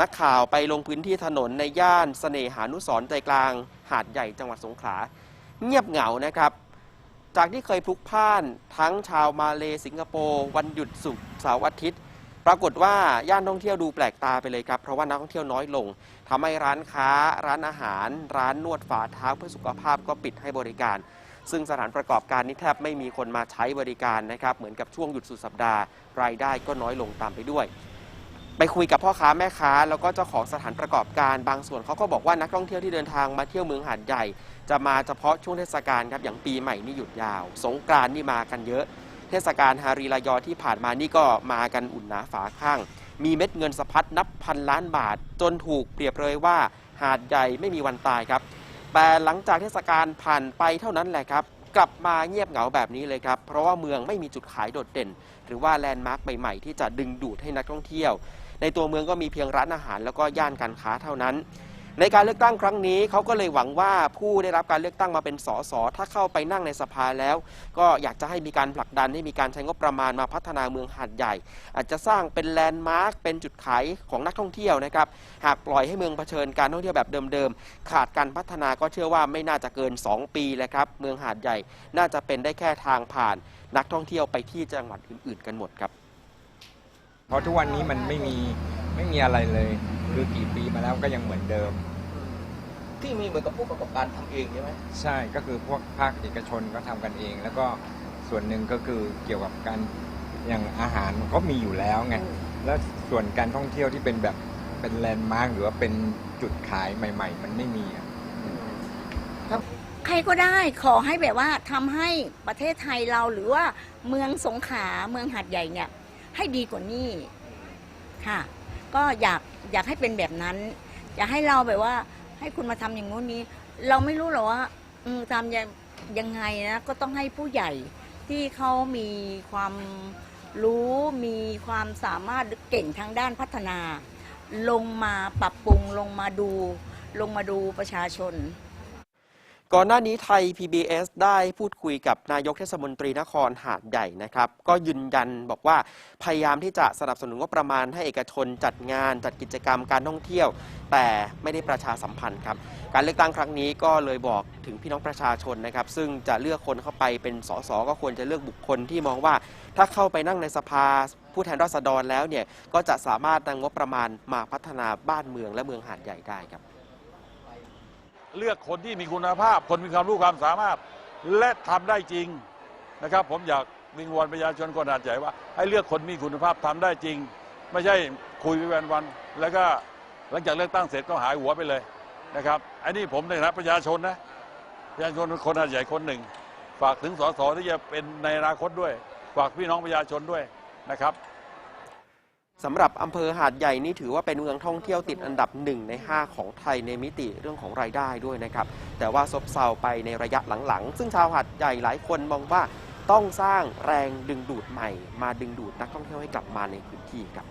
นักข่าวไปลงพื้นที่ถนนในย่านเสน่หานุสรใจกลาง หาดใหญ่จังหวัดสงขลาเงียบเหงานะครับ จากที่เคยพลุกพ่านทั้งชาวมาเลสิงคโปร์วันหยุดศุกเสาร์อาทิตย์ ปรากฏว่าย่านท่องเที่ยวดูแปลกตาไปเลยครับ เพราะว่านักท่องเที่ยวน้อยลงทำให้ร้านค้า ร้านอาหาร ร้านนวดฝ่าเท้าเพื่อสุขภาพก็ปิดให้บริการ ซึ่งสถานประกอบการนี้แทบไม่มีคนมาใช้บริการนะครับเหมือนกับช่วงหยุดสุดสัปดาห์ รายได้ก็น้อยลงตามไปด้วย ไปคุยกับพ่อค้าแม่ค้า แล้วก็เจ้าของสถานประกอบการบางส่วนเขาก็บอกว่านักท่องเที่ยวที่เดินทางมาเที่ยวเมืองหาดใหญ่ จะมาเฉพาะช่วงเทศกาลครับอย่างปีใหม่นี่หยุดยาว สงกรานต์นี่มากันเยอะ เทศกาลฮารีรายอที่ผ่านมานี่ก็มากันอุ่นหนาฝาข้าง มีเม็ดเงินสะพัดนับพันล้านบาท จนถูกเปรียบเลยว่าหาดใหญ่ไม่มีวันตายครับ แต่หลังจากเทศกาลผ่านไปเท่านั้นแหละครับกลับมาเงียบเหงาแบบนี้เลยครับ เพราะว่าเมืองไม่มีจุดขายโดดเด่น หรือว่าแลนด์มาร์คใหม่ๆที่จะดึงดูดให้นักท่องเที่ยว ในตัวเมืองก็มีเพียงร้านอาหารแล้วก็ย่านการค้าเท่านั้น ในการเลือกตั้งครั้งนี้เขาก็เลยหวังว่าผู้ได้รับการเลือกตั้งมาเป็นสสถ้าเข้าไปนั่งในสภาแล้ว ก็อยากจะให้มีการผลักดันให้มีการใช้งบประมาณมาพัฒนาเมืองหาดใหญ่ อาจจะสร้างเป็นแลนด์มาร์คเป็นจุดขายของนักท่องเที่ยวนะครับหากปล่อยให้เมืองเผชิญการท่องเที่ยวแบบเดิมๆขาดการพัฒนาก็เชื่อว่าไม่น่าจะเกิน 2 ปีแล้วครับเมืองหาดใหญ่ น่าจะเป็นได้แค่ทางผ่าน นักท่องเที่ยวไปที่จังหวัดอื่นๆ กันหมดครับ เพราะทุกวันนี้มันไม่มีไม่มีอะไรเลย คือกี่ปีมาแล้วก็ยังเหมือนเดิม ที่มีเหมือนกับผู้ประกอบการทำเองใช่ไหมใช่ก็คือพวกภาคเอกชนก็ทำกันเอง แล้วก็ส่วนหนึ่งก็คือเกี่ยวกับการอย่างอาหารมันก็มีอยู่แล้วไงแล้วส่วนการท่องเที่ยวที่เป็นแบบเป็นแลนด์มาร์กหรือว่าเป็นจุดขายใหม่ ๆ มันไม่มีอะ ใครก็ได้ขอให้แบบว่าทำให้ประเทศไทยเราหรือว่าเมืองสงขลาเมืองหาดใหญ่เนี่ย ให้ดีกว่านี้ค่ะ ก็อยากอยากให้เป็นแบบนั้น อยากให้เราแบบว่า ให้คุณมาทำอย่างงู้นนี้ เราไม่รู้หรอกว่าทำยังยังไงนะก็ต้องให้ผู้ใหญ่ที่เขามีความรู้มีความสามารถเก่งทางด้านพัฒนา ลงมาปรับปรุงลงมาดู ลงมาดูประชาชน ก่อนหน้านี้ไทย PBS ได้พูดคุยกับนายกเทศมนตรีนครหาดใหญ่นะครับ ก็ยืนยันบอกว่าพยายามที่จะสนับสนุนงบประมาณให้เอกชนจัดงานจัดกิจกรรมการท่องเที่ยว แต่ไม่ได้ประชาสัมพันธ์ครับ การเลือกตั้งครั้งนี้ก็เลยบอกถึงพี่น้องประชาชนนะครับ ซึ่งจะเลือกคนเข้าไปเป็นสสก็ควรจะเลือกบุคคลที่มองว่า ถ้าเข้าไปนั่งในสภาผู้แทนราษฎรแล้วเนี่ยก็จะสามารถนำงบประมาณมาพัฒนาบ้านเมืองและเมืองหาดใหญ่ได้ครับ เลือกคนที่มีคุณภาพ คนมีความรู้ความสามารถ และทำได้จริงนะครับ ผมอยากวิงวอนประชาชนคนหาดใหญ่ว่า ให้เลือกคนมีคุณภาพทำได้จริง ไม่ใช่คุยไปวันวันๆแล้วก็หลังจากเลือกตั้งเสร็จก็หายหัวไปเลยนะครับอันนี้ผมในฐานะประชาชนนะประชาชนคนหาดใหญ่คนหนึ่ง ฝากถึงสสที่จะเป็นในอนาคตด้วย ฝากพี่น้องประชาชนด้วยนะครับ สำหรับอำเภอหาดใหญ่นี่ถือว่าเป็นเมืองท่องเที่ยวติดอันดับหนึ่งใน 5 ของไทยในมิติเรื่องของรายได้ด้วยนะครับ แต่ว่าซบเซาไปในระยะหลังๆ ซึ่งชาวหาดใหญ่หลายคนมองว่าต้องสร้างแรงดึงดูดใหม่ มาดึงดูดนักท่องเที่ยวให้กลับมาในพื้นที่ครับ